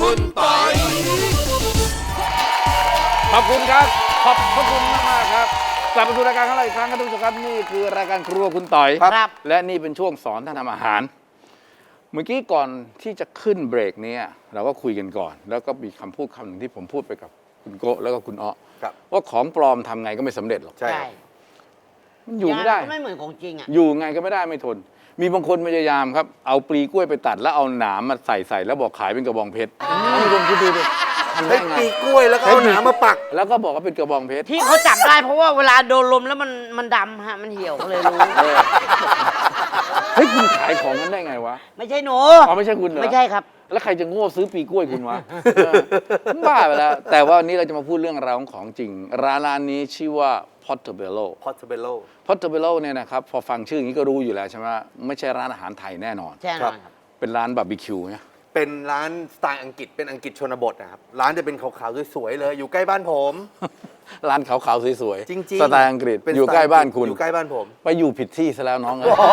คุณปอยขอบคุณครับ ขอบพระคุณมากมากๆครับ กลับมาสู่รายการของเราอีกครั้งครับทุกท่านครับนี่คือรายการครัวคุณต่อยครับ และนี่เป็นช่วงสอนท่านทำอาหาร เมื่อกี้ก่อนที่จะขึ้นเบรกเนี้เราก็คุยกันก่อน แล้วก็มีคำพูดคำหนึ่งที่ผมพูดไปกับคุณโกะแล้วก็คุณอ้อครับว่าของปลอมทำไงก็ไม่สำเร็จหรอกใช่ครับมันอยู่ไม่ได้างก็ไม่เหมือนของจริงอะอยู่ไงก็ไม่ได้ไม่ทน มีบางคนพยายามครับ เอาปลีกล้วยไปตัดแล้วเอาหนามมาใส่ใส่แล้วบอกขายเป็นกระบองเพชรมีคนคิดดูดิทำได้ใช้ไงปีกล้วยแล้วก็เอาหนามมาปัก แล้วก็บอกว่าเป็นกระบองเพชร ที่เขาจับได้เพราะว่าเวลาโดนลมแล้วมันมันดำฮะมันเหี่ยวก็เลยรู้ เออเฮ้ยคุณขายของกันได้ไงวะไม่ใช่หนูอ๋อไม่ใช่คุณเหรอไม่ใช่ครับ แล้วใครจะโง่ซื้อปีกล้วยคุณวะเออบ้าไปแล้ว แต่ว่าวันนี้เราจะมาพูดเรื่องราวของของจริง ร้านร้านนี้ชื่อว่า Portobello Portobello Portobello เนี่ยนะครับพอฟังชื่ออย่างนี้ก็รู้อยู่แล้วใช่ไหมไม่ใช่ร้านอาหารไทยแน่นอนแน่นอนครับ เป็นร้านบาร์บีคิวเนี่ย เป็นร้านสไตล์อังกฤษเป็นอังกฤษชนบทนะครับ ร้านจะเป็นขาวๆสวยๆเลย อยู่ใกล้บ้านผม ร้านขาวๆสวยจริงๆสไตล์อังกฤษเป็นอยู่สไตล์ใกล้บ้านคุณอยู่ใกล้บ้านผม ไปอยู่ผิดที่ซะแล้วน้องเอ้ยโอ้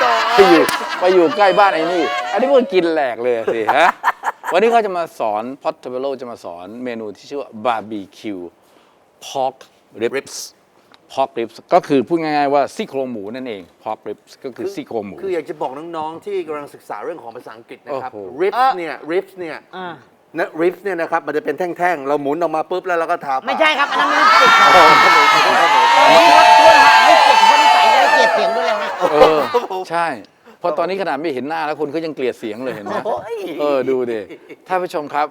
โจไปอยู่ไปอยู่ใกล้บ้านไอ้นี่ อันนี้พวกกินแหลกเลยสิฮะวันนี้เขาจะมาสอน Portobello จะมาสอนเมนูที่ชื่อว่า barbecue pork ribs pork ribs ก็ คือพูดง่ายๆว่าซี่โครงหมูนั่นเอง pork ribs ก็คือซี่โครงหมู คืออยากจะบอกน้อง ๆ ที่กำลังศึกษาเรื่องของภาษาอังกฤษนะครับ โอ้โห ribs เอ่อเนี่ย ribs เนี่ยอ่านะ ribs เนี่ยนะครับมันจะเป็นแท่ง ๆ เราหมุนออกมาปุ๊บแล้วเราก็ทาปากไม่ใช่ครับ อันนั้นไม่ได้ติดครับโอ้โหขอบคุณครับผมตอนนี้ครับโทษนะฮะให้เกียรติคนใส่เลยเกียรติเสียงด้วยเลยฮะเออใช่เพราะตอนนี้ขนาดไม่เห็นหน้าแล้วคนก็ยังเกลียดเสียงเลยเห็นไหมโอ้ย เออดูดิท่านผู้ชมครับ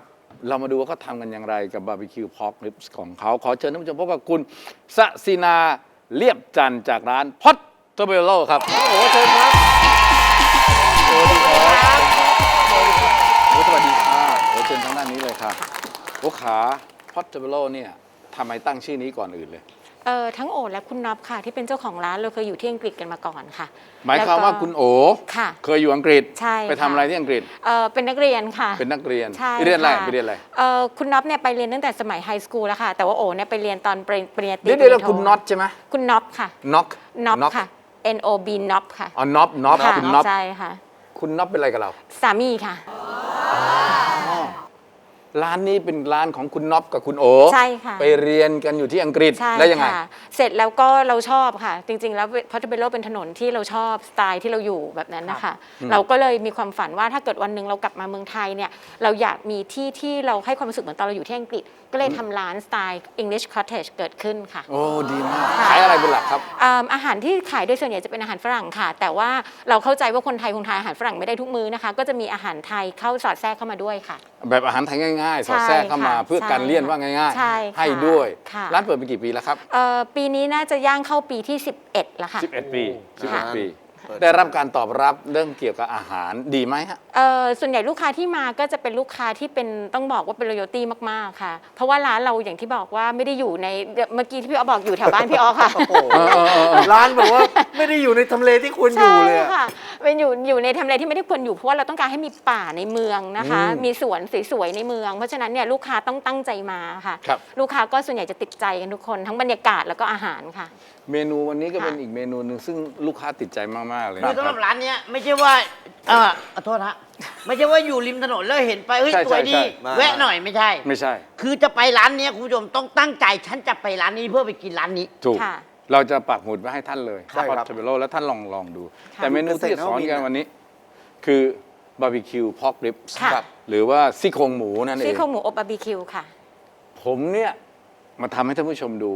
เรามาดูว่าเขาทำกันอย่างไรกับบาร์บีคิวพอกริปส์ของเขาขอเชิญท่านผู้ชมพบกับคุณสศินาเลียบจันทร์จากร้านพอตเทเบโลครับโอ้โหเชิญครับสวัสดีครับโอ้สวัสดีค่ะโอ้เชิญทางด้านนี้เลยค่ะโอ้ขาพอตเทเบโลเนี่ยทำไมตั้งชื่อนี้ก่อนอื่นเลย เออทั้งโอและคุณน็อบค่ะ ที่เป็นเจ้าของร้านเราเคยอยู่ที่อังกฤษกันมาก่อนค่ะหมายความว่าคุณโอค่ะ เคยอยู่อังกฤษใช่ไปทำค่ะอะไรที่อังกฤษเออเป็นนักเรียนค่ะ เป็นนักเรียนใช่ไปเรียนอะไรค่ะไปเรียนอะไรเออคุณน็อบเนี่ยไปเรียนตั้งแต่สมัยไฮสคูลแล้วค่ะ แต่ว่าโอเนี่ยไปเรียนตอนปริญปริญญาตรีเดี๋ยวเดี๋ยวปริญญาโทคุณน็อตใช่ไหมคุณน็อบค่ะน็อกน็อบค่ะ N O B น็อบค่ะอ๋อน็อปน็อปค่ะคุณน็อปใช่ค่ะ คุณน็อปเป็นอะไรกับเรา สามีค่ะ ร้านนี้เป็นร้านของคุณน็อปกับคุณโอใช่ค่ะ ไปเรียนกันอยู่ที่อังกฤษใช่แล้วยังไง ค่ะเสร็จแล้วก็เราชอบค่ะ จริง ๆ แล้วพอทเบโลเป็นถนนที่เราชอบสไตล์ที่เราอยู่แบบนั้นนะคะ เราก็เลยมีความฝันว่าถ้าเกิดวันหนึ่งเรากลับมาเมืองไทยเนี่ยเราอยากมีที่ที่เราให้ความรู้สึกเหมือนตอนเราอยู่ที่อังกฤษ ก็เลยทำร้านสไตล์ English Cottage เกิดขึ้นค่ะ โอ้ดีมากขายอะไรเป็นหลักครับ อ่าอาหารที่ขายโดยส่วนใหญ่จะเป็นอาหารฝรั่งค่ะ แต่ว่าเราเข้าใจว่าคนไทยคงทานอาหารฝรั่งไม่ได้ทุกมื้อนะคะ ก็จะมีอาหารไทยเข้าสอดแทรกเข้ามาด้วยค่ะ แบบอาหารไทยง่ายๆสอดแทรกเข้ามาใช่ค่ะเพื่อการเลี่ยนว่าง่ายใช่ค่ะให้ด้วย ค่ะ ร้านเปิดมากี่ปีแล้วครับ เอ่อปีนี้น่าจะย่างเข้าปีที่ 11 แล้วค่ะ 11 ปี ค่ะ 11 ปี ได้รับการตอบรับเรื่องเกี่ยวกับอาหารดีไหมฮะ เอ่อส่วนใหญ่ลูกค้าที่มาก็จะเป็นลูกค้าที่เป็นต้องบอกว่าเป็น loyalty มากๆค่ะ เพราะว่าร้านเราอย่างที่บอกว่าไม่ได้อยู่ในเมื่อกี้ที่พี่อ๋อบอกอยู่แถวบ้านพี่อ๋อค่ะ โอ้โหร้านแบบว่าไม่ได้อยู่ในทำเลที่ควรอยู่เลยอะ ใช่ค่ะเป็นอยู่อยู่ในทำเลที่ไม่ได้ควรอยู่เพราะว่าเราต้องการให้มีป่าในเมืองนะคะอืมมีสวนสวยๆในเมือง เพราะฉะนั้นเนี่ยลูกค้าต้องตั้งใจมาค่ะ ครับ ลูกค้าก็ส่วนใหญ่จะติดใจกันทุกคนทั้งบรรยากาศแล้วก็อาหารค่ะ เมนูวันนี้ก็เป็นค่ะอีกเมนูหนึ่งซึ่งลูกค้าติดใจมากๆเลยคือนะสำคหรัรับบร้านเนี้ยไม่ใช่ว่าเออขอโทษฮะไม่ใช่ว่าอยู่ริมถนนแล้วเห็นไปเฮ้ยใช่สวยดีใช่ใช่แวะหน่อยไม่ใช่ ไม่ใช่ คือจะไปร้านเนี้ยคุณผู้ชมต้องตั้งใจฉันจะไปร้านนี้เพื่อไปกินร้านนี้ถูกค่ะเราจะปักหมุดไว้ให้ท่านเลยใช่ครับเทเบโลแล้วท่านลองลองดูค่ะแต่เมนูที่จะสอนกันวันนี้ คือบาร์บีคิวพอกริปส์ค่ะหรือว่าซี่โครงหมูนั่นเอซี่งโครงหมูอบบาร์บีคิวค่ะ ผมเนี่ยมาทำให้ท่านผู้ชมดู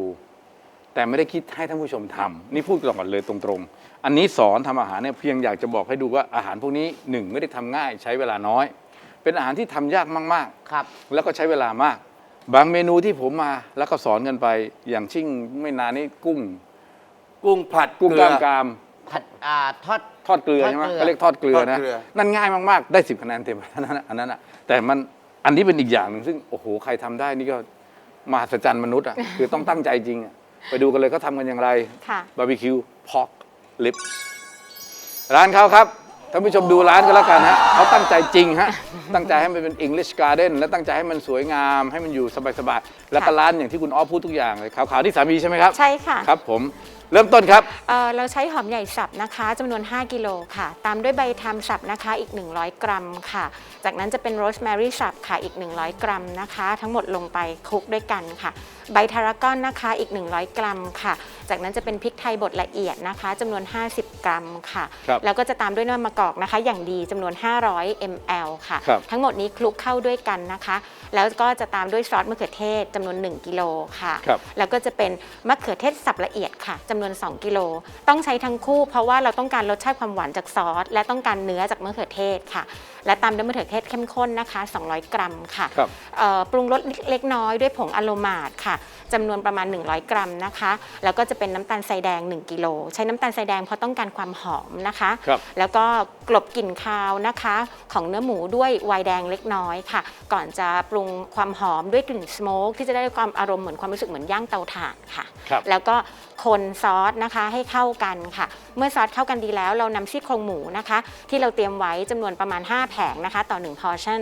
แต่ไม่ได้คิดให้ท่านผู้ชมทำนี่พูดก่อนเลยตรงๆ อันนี้สอนทำอาหารเนี่ยเพียงอยากจะบอกให้ดูว่าอาหารพวกนี้หนึ่งไม่ได้ทำง่ายใช้เวลาน้อย เป็นอาหารที่ทำยากมากครับๆแล้วก็ใช้เวลามาก บางเมนูที่ผมมาแล้วก็สอนกันไปอย่างชิ่งไม่นานนี้กุ้ง กุ้งผัดกุ้งเกกลืล้ามอกรามผัดอ่าทอด ทอดเกลือใช่ไหมทอดเกลือเขาเรียกทอดเกลือนะทอดเกลือ นั่นง่ายมากๆ ได้สิบคะแนนเต็มอันนั้นน่ะอันนั้นอะแต่มันอันนี้เป็นอีกอย่างหนึ่งซึ่งโอ้โหใครทำได้นี่ก็มหัศจรรย์มนุษย์อะ คือต้องตั้งใจจริงอะ ไปดูกันเลยเขาทำกันอย่างไรค่ะบาร์บีคิวพอกลิปร้านเขาครับท่านผู้ชมดูร้านกันแล้วกันฮะเขาตั้งใจจริงฮะ ตั้งใจให้มันเป็น English Garden และตั้งใจให้มันสวยงามให้มันอยู่สบายๆ แล้วก็ร้านอย่างที่คุณอ้อพูดทุกอย่างเลยขาวๆที่สามีใช่ไหมครับ ใช่ค่ะ ครับผม เริ่มต้นครับ เอ่อเราใช้หอมใหญ่สับนะคะจำนวน 5 กิโลค่ะ ตามด้วยใบทามสับนะคะอีก 100 กรัมค่ะ จากนั้นจะเป็นโรสแมรี่สับค่ะอีก 100 กรัมนะคะ ทั้งหมดลงไปคลุกด้วยกันค่ะ ใบทารากอนนะคะอีก 100 กรัมค่ะ จากนั้นจะเป็นพริกไทยบดละเอียดนะคะจำนวน 50 กรัมค่ะ ครับแล้วก็จะตามด้วยน้ำมะกอกนะคะ อย่างดีจำนวน 500 ml ค่ะ ครับทั้งหมดนี้คลุกเข้าด้วยกันนะคะ แล้วก็จะตามด้วยซอสมะเขือเทศจำนวน 1 กิโลค่ะ ครับ แล้วก็จะเป็นมะเขือเทศสับละเอียดค่ะจำนวน 2 กิโล ต้องใช้ทั้งคู่เพราะว่าเราต้องการรสชาติความหวานจากซอส และต้องการเนื้อจากมะเขือเทศค่ะและตามด้วยมะเขือเทศเข้มข้นนะคะ 200 กรัมค่ะครับเอ่อปรุงรสเล็กน้อยด้วยผงอะโลมาดค่ะจำนวนประมาณ 100 กรัมนะคะ แล้วก็จะเป็นน้ำตาลทรายแดง 1 กิโล ใช้น้ำตาลทรายแดงเพราะต้องการความหอมนะคะครับแล้วก็กลบกลิ่นคาวนะคะ ของเนื้อหมูด้วยไวน์แดงเล็กน้อยค่ะ ก่อนจะปรุงความหอมด้วยกลิ่นสโมกที่จะได้ความอารมณ์เหมือนความรู้สึกเหมือนย่างเตาถ่านค่ะครับแล้วก็คนซอสนะคะให้เข้ากันค่ะ เมื่อซอสเข้ากันดีแล้วเรานำซี่โครงหมูนะคะ ที่เราเตรียมไว้จำนวนประมาณ5แผงนะคะต่อ 1 พอร์ชั่น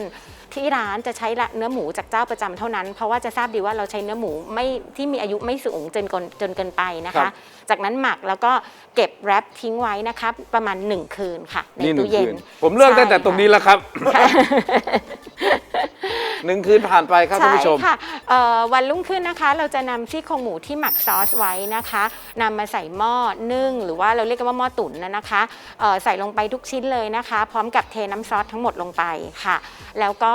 ที่ร้านจะใช้เนื้อหมูจากเจ้าประจำเท่านั้น เพราะว่าจะทราบดีว่าเราใช้เนื้อหมูไม่ที่มีอายุไม่สูงจนเกินจนเกินไปนะครัคะบจากนั้นหมักแล้วก็เก็บแรปทิ้งไว้นะคะประมาณ 1 คืนค่ะในนี่หนึ่ตู้งเย็คืนนผมเลือกตั้งแต่ใช่ตรงนี้แล้วครับ หนึ่งคืนผ่านไปครับท่านใช่ผู้ชมค่ะเอ่อวันรุ่งขึ้นนะคะ เราจะนำซี่โครงหมูที่หมักซอสไว้นะคะนำมาใส่หม้อนึ่ง หรือว่าเราเรียกกันว่าหม้อตุ๋นนะนะคะเอ่อใส่ลงไปทุกชิ้นเลยนะคะ พร้อมกับเทน้ำซอสทั้งหมดลงไปค่ะ แล้วก็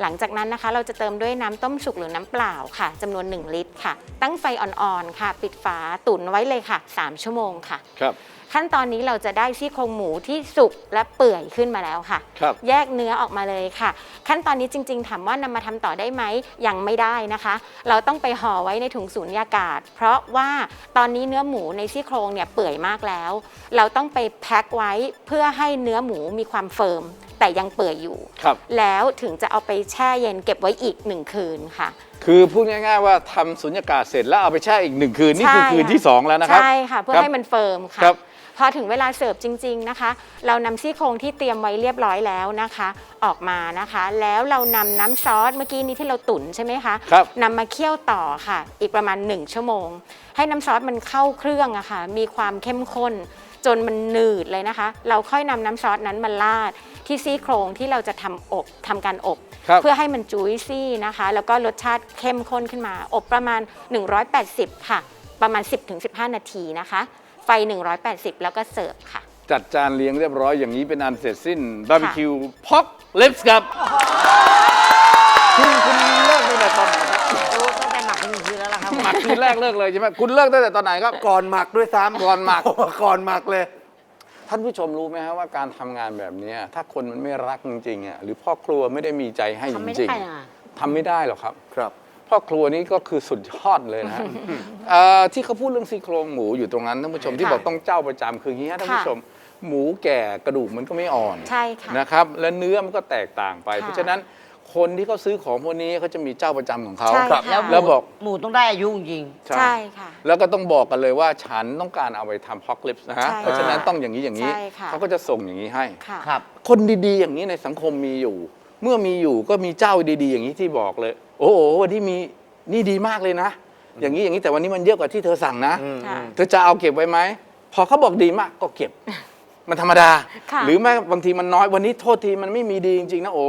หลังจากนั้นนะคะ เราจะเติมด้วยน้ำต้มสุกหรือน้ำเปล่าค่ะจำนวน 1 ลิตรค่ะ ตั้งไฟอ่อนๆค่ะ ปิดฝาตุ๋นไว้เลยค่ะ 3 ชั่วโมงค่ะ ครับ ขั้นตอนนี้เราจะได้ซี่โครงหมูที่สุกและเปื่อยขึ้นมาแล้วค่ะ ครับแยกเนื้อออกมาเลยค่ะ ขั้นตอนนี้จริง ๆ ถามว่านำมาทำต่อได้ไหมยังไม่ได้นะคะ เราต้องไปห่อไว้ในถุงสูญญากาศ เพราะว่าตอนนี้เนื้อหมูในซี่โครงเนี่ยเปื่อยมากแล้ว เราต้องไปแพ็คไว้เพื่อให้เนื้อหมูมีความเฟิร์ม แต่ยังเปื่อยอยู่ ครับ แล้วถึงจะเอาไปแช่เย็นเก็บไว้อีกหนึ่งคืนค่ะ คือพูดง่ายๆว่าทำสุญญากาศเสร็จแล้วเอาไปแช่อีกหนึ่งคืนนี่คือใช่คืนค่ะที่2แล้วนะครับ ใช่ค่ะ เพื่อครับให้มันเฟิร์มค่ะ ครับพ อถึงเวลาเสิร์ฟจริง ๆนะคะ เรานำซี่โครงที่เตรียมไว้เรียบร้อยแล้วนะคะ ออกมานะคะ แล้วเรานำน้ำซอสเมื่อกี้นี้ที่เราตุ๋นใช่ไหมคะครับนำมาเคี่ยวต่อค่ะ อีกประมาณ 1 ชั่วโมง ให้น้ำซอสมันเข้าเครื่องอะค่ะมีความเข้มข้น จนมันหนืดเลยนะคะ เราค่อยนำน้ำซอสนั้นมาราดที่ซี่โครงที่เราจะทำอบทำการอบ ครับ เพื่อให้มันจุยซี่นะคะ แล้วก็รสชาติเข้มข้นขึ้นมา อบประมาณ 180 ค่ะ ประมาณ 10-15 นาทีนะคะ ไฟ 180 แล้วก็เสิร์ฟค่ะ จัดจานเลี้ยงเรียบร้อยอย่างนี้เป็นอันเสร็จสิ้นบาร์บีคิวพ็อกลิปส์ครับคุณคุณเลิกตั้งแต่ตอนไหนครับโอ้ตั้งแต่หมักหนึ่งคืนแล้วล่ะครับหมักคืนแรกเลิกเลยใช่ไหมคุณเลิกตั้งแต่ตอนไหนครับ ก่อนหมักด้วยซ้ำก่อนหมัก ก่อนหมักเลย ท่านผู้ชมรู้ไหมฮะว่าการทำงานแบบเนี้ยถ้าคนมันไม่รักจริงๆอะหรือพ่อครัวไม่ได้มีใจให้จทำไม่ริงได้นะๆทำไม่ได้หรอกครับครับ พ่อครัวนี้ก็คือสุดยอดเลยนะฮะเอ่อที่เขาพูดเรื่องซี่โครงหมูอยู่ตรงนั้นท่านผู้ชมที่ค่ะบอกต้องเจ้าประจำคืออย่างนี้ฮะท่านผู้ค่ะชม หมูแก่กระดูกมันก็ไม่อ่อนใช่ค่ะนะครับและเนื้อมันก็แตกต่างไป ค่ะ เพราะฉะนั้นคนที่เขาซื้อของพวกนี้เขาจะมีเจ้าประจำของเขาใช่ครับ ค่ะ แล้วบอกหมูต้องได้อายุจริง ใช่ใช่ค่ะ แล้วก็ต้องบอกกันเลยว่าฉันต้องการเอาไปทำฮอกลิปส์นะฮะใช่เพราะฉะนั้นต้องอย่างนี้อย่างนี้ใช่ค่ะ เขาก็จะส่งอย่างนี้ให้ ค่ะ ครับ คนดีๆ อย่างนี้ในสังคมมีอยู่ เมื่อมีอยู่ก็มีเจ้าดีๆ อย่างนี้ที่บอกเลย โอ้โหวันนี้มีนี่ดีมากเลยนะ อย่างนี้อย่างนี้แต่วันนี้มันเยอะกว่าที่เธอสั่งนะอืมค่ะ เธอจะเอาเก็บไว้ไหม พอเขาบอกดีมากก็เก็บ มันธรรมดา ค่ะหรือแม้บางทีมันน้อยวันนี้โทษทีมันไม่มีดีจริงๆนะโอ้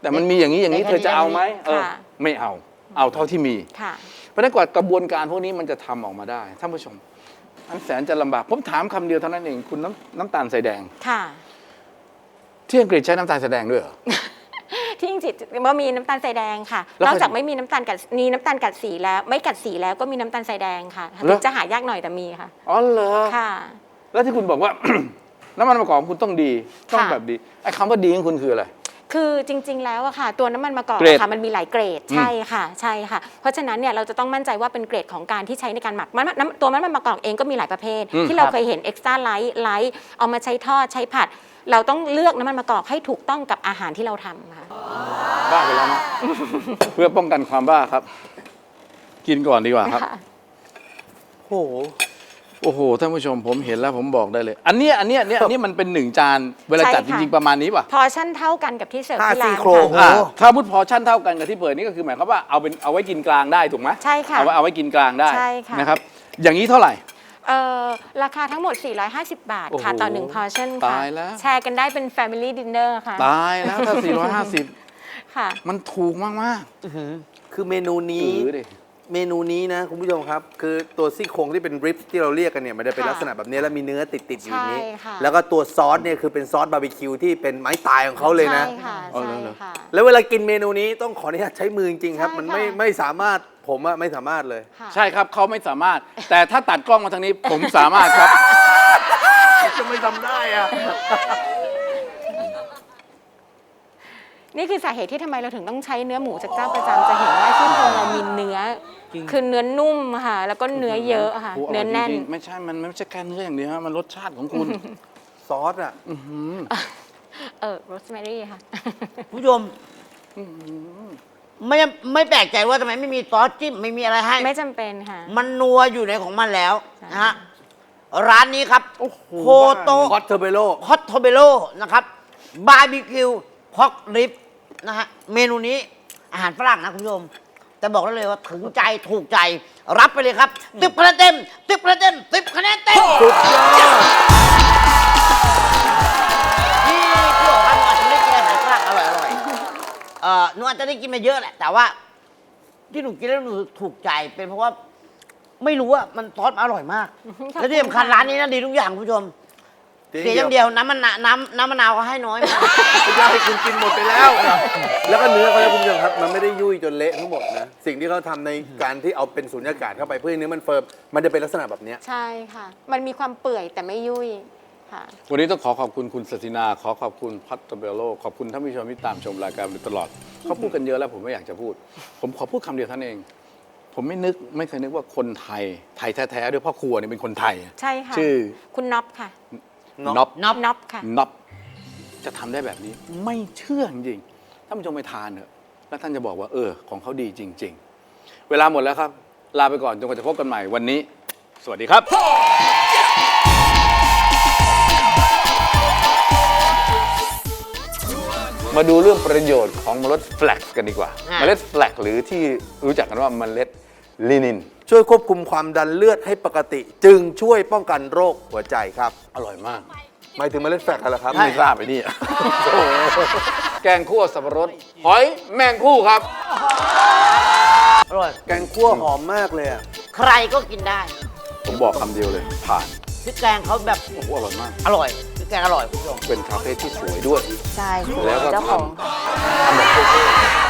แต่มันมีอย่างนี้อย่างนี้แต่เธอจะเอาไหมเออค่ะ ไม่เอาเอาเท่าที่มี ค่ะ เพราะฉะนั้นกว่ากระบวนการพวกนี้มันจะทำออกมาได้ท่านผู้ชมอันแสนจะลำบากผมถามคำเดียวเท่านั้นเองคุณน้ำน้ำตาลใส่แดง ค่ะ ที่อังกฤษใช้น้ำตาลใส่แดงด้วยเหรอ ที่จริงๆว่ามีน้ำตาลทรายแดงค่ะ แล้วนอกเขาจากไม่มีน้ำตาลกัดมีน้ำตาลกัดสีแล้ว ไม่กัดสีแล้วก็มีน้ำตาลทรายแดงค่ะเหรอถึงจะหายากหน่อยแต่มีค่ะ อ๋อเหรอ ค่ะ แล้วที่คุณบอกว่า น้ำมันมะกอกของคุณต้องดีต้องค่ะ แบบดีไอ้คำว่าดีของคุณคืออะไร คือจริง ๆ แล้วอะค่ะ ตัวน้ำมันมะกอกเกรดอะค่ะมันมีหลายเกรดอืม ใช่ค่ะใช่ค่ะ เพราะฉะนั้นเนี่ยเราจะต้องมั่นใจว่าเป็นเกรดของการที่ใช้ในการหมักมันน้ำตัวน้ำมันมะกอกเองก็มีหลายประเภทอืมที่เราเคยเห็นเอ็กซ์ตร้าไลท์ไลท์เอามาใช้ทอดใช้ผัด เราต้องเลือกน้ำมันมะกอกให้ถูกต้องกับอาหารที่เราทำค่ะ บ้าไปแล้วนะ เพื่อป้องกันความบ้าครับ กินก่อนดีกว่าครับค่ะโอ้โห โอ้โห ท่านผู้ชมผมเห็นแล้วผมบอกได้เลย อันเนี้ยอันเนี้ยเนี่ยอันนี้มันเป็นหนึ่งจาน เวลาใช่จัดจค่ะ ริงๆประมาณนี้ป่ะพอชั่นเท่ากันกับที่เสิร์ฟห้าที่ร้าซี่นโครง ค่ะ อ่าโอ้โหถ้าพุทธพอชั่นเท่ากันกับที่เปิดนี่ก็คือหมายความว่าเอาเป็นเอาไว้กินกลางได้ถูกไหมใช่ค่ะเอาไว้เอาไว้กินกลางได้ใช่ค่ะ นะครับ อย่างนี้เท่าไหร่ เอ่อราคาทั้งหมด 450 บาทค่ะ โอ้โหต่อ1 portion ค่ะ ตายแล้ว แชร์กันได้เป็น family dinner ค่ะตายแล้วถ้า 450 ค่ะ มันถูกมากคือเมนูๆนี้ ถือดิ เมนูนี้นะคุณผู้ชมครับ คือตัวซี่โครงที่เป็นริบที่เราเรียกกันเนี่ยมันจะเป็นค่ะลักษณะแบบนี้แล้วมีเนื้อติดติดๆอยู่อย่างนี้ ใช่ค่ะ แล้วก็ตัวซอสเนี่ยคือเป็นซอสบาร์บีคิวที่เป็นไม้ตายของเขาเลยนะ ใช่ค่ะอ๋อใช่เหรอค่ะ แล้วเวลากินเมนูนี้ต้องขออนุญาตใช้มือจริงๆครับ ใช่มันไม่ค่ะ ไม่สามารถ ผมอะไม่สามารถเลยค่ะใช่ครับเขาไม่สามารถ แต่ถ้าตัดกล้องมาทางนี้ ผมสามารถครับจะไม่ทำได้อะนี่คือสาเหตุที่ทำไมเราถึงต้องใช้เนื้อหมูจากเจ้าประจำจะเห็นว่าที่โครงเรามีเนื้อ คือเนื้อนุ่มค่ะ แล้วก็เนื้อเยอะค่ะ โโหเนื้อแน่นร่ยจริงๆไม่ใช่มันไม่ใช่แค่เนื้ออย่างเดียวฮะมันรสชาติของคุณ ซอสอะเออโรสแมรี่ค่ะ คุณผู้ชม ไม่ไม่แปลกใจว่าทำไมไม่มีซอสจิ้มไม่มีอะไรให้ ไม่จำเป็นค่ะ มันนัวอยู่ในของมันแล้วนะฮะร้านนี้ครับโคโตฮอตเทอร์เบโล ฮอตโทเบโลนะครับบาร์บีคิวพอกริบนะฮะเมนูนี้อาหารฝรั่งนะคุณผู้ชม แต่บอกได้เลยว่าถึงใจถูกใจรับไปเลยครับติบคะแนนเต็มติบคะแนนเต็มติบคะแนนเต็ม สุดยอด อ่อหนูอาจจะได้กินมาเยอะแหละ แต่ว่า ที่หนูกินแล้วหนูถูกใจเป็นเพราะว่า ไม่รู้ว่ามันซอสมันอร่อยมากขอบคุณและที่สำคัญค่ะร้านนี้นะดีทุกอย่างคุณผู้ชม เสียอย่างเดียวน้ำมันาวน้ำน้ำมะนาวเขาให้น้อยมาก ไม่ได้ให้คุณกินหมดไปแล้ว แล้วก็เนื้อเขาเนี่ยคุณผู้ชมครับ มันไม่ได้ยุ่ยจนเละทั้งหมดนะ สิ่งที่เขาทำในการที่เอาเป็นสุญญากาศเข้าไปเพื่อให้เนื้อมันเฟิร์ม มันจะเป็นลักษณะแบบเนี้ย ใช่ค่ะ มันมีความเปื่อยแต่ไม่ยุ่ย ค่ะ วันนี้ต้องขอขอบคุณคุณสตินา ขอขอบคุณพัตเบโลขอบคุณท่านผู้ชมที่ตามชมรายการมาโดยตลอด เขาพูดกันเยอะแล้วผมไม่อยากจะพูด ผมขอพูดคำเดียวเท่านนเอง ผมไม่นึกไม่เคยนึกว่าคนไทย ไทยแท้ๆด้วยพ่อครัวเนี่ยเป็นคนไทย ใช่ค่ะ ชื่อ คุณน็อปค่ะน็อปน็อปน็อปน็อปค่ะ น็อปจะทำได้แบบนี้ไม่เชื่อจริงๆท่านผู้ชมไปทานเถอะแล้วท่านจะบอกว่าเออ ของเขาดีจริง ๆ เวลาหมดแล้วครับ ลาไปก่อนจนกว่าจะพบกันใหม่วันนี้ สวัสดีครับ มาดูเรื่องประโยชน์ของเมล็ดแฟลกกันดีกว่า อะ เมล็ดแฟลกหรือที่รู้จักกันว่าเมล็ดลินิน ช่วยควบคุมความดันเลือดให้ปกติ จึงช่วยป้องกันโรคหัวใจครับ อร่อยมาก หมายถึงเมล็ดแฟลกอะไรอครับ ไม่ทราบไปนี่ แกงคั่วสับปะรดหอยแมงคู่ครับ อร่อย แกงคั่วหอมมากเลยอะใครก็กินได้ผมบอกคำเดียวเลยผ่าน พริกแกงเขาแบบโอ้โหอร่อยมาก อร่อย พริกแกงอร่อยคุณผู้ชมเป็นคาเฟ่ที่สวยด้วย ใช่แล้วก็ เจ้าของ ทำทำแบบเท่ๆ